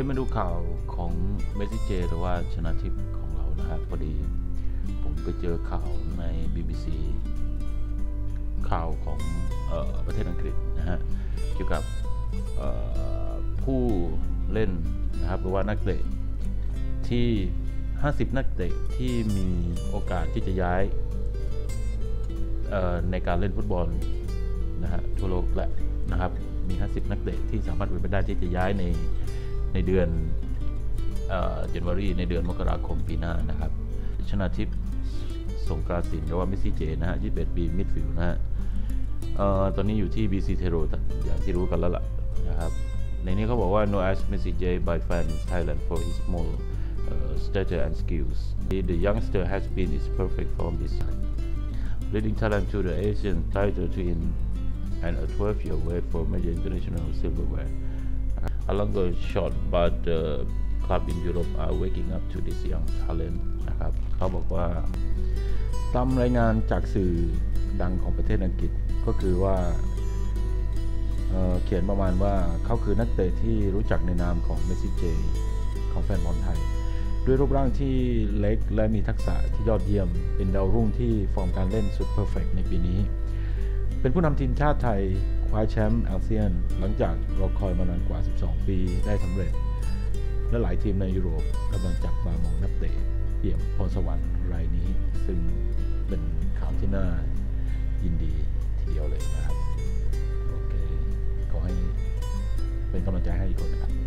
ยมาดูข่าวของเมสซิเจ หรือว่าชนะทิพย์ของเรานะครับพอดี ผมไปเจอข่าวใน BBC ข่าวของออประเทศอังกฤษนะฮะเกี่ยวกับผู้เล่นนะครับหรือว่านักเตะที่ 50 นักเตะที่มีโอกาสที่จะย้ายในการเล่นฟุตบอลนะฮะทั่วโลกแหละนะครับมี 50 นักเตะที่สามารถเป็นไปได้ที่จะย้ายใน ในเดือนเอ่อ January ในเดือนมกราคมปีหน้านะครับ ชนะทิพย์สงกราสินหรือว่าเมสซี่เจนะฮะ21ปีมิดฟิลด์นะฮะตอนนี้อยู่ที่ BC t e r o อย่างที่รู้กันแล้วล่ะนะครับ ในนี้เขาบอกว่า no as Messi J by fans Thailand for his small uh, stature and skills the, the youngster has been his perfect form this time leading Thailand to the Asian title to in and a 12-year wait for major international silverware a longer shot but the club in Europe are waking up to this young talent นะครับเขาบอกว่าตามรายงานจากสื่อดังของประเทศอังกฤษก็คือว่าเเขียนประมาณว่าเขาคือนักเตะที่รู้จักในนามของเมสซี่เจของแฟนบอลไทย ด้วยรูปร่างที่เล็กและมีทักษะที่ยอดเยี่ยมเป็นดาวรุ่งที่ฟอร์มการเล่นสุดเพอร์เฟกในปีนี้ เป็นผู้นำทีมชาติไทยคว้าแชมป์อาเซียน หลังจากรอคอยมานานกว่า 12 ปีได้สำเร็จ และหลายทีมในยุโรปกำลังจับมามองนักเตะเปี่ยมพรสวรรค์รายนี้ ซึ่งเป็นข่าวที่น่ายินดีทีเดียวเลยนะครับ โอเค ขอให้เป็นกำลังใจให้อีกคนนะครับ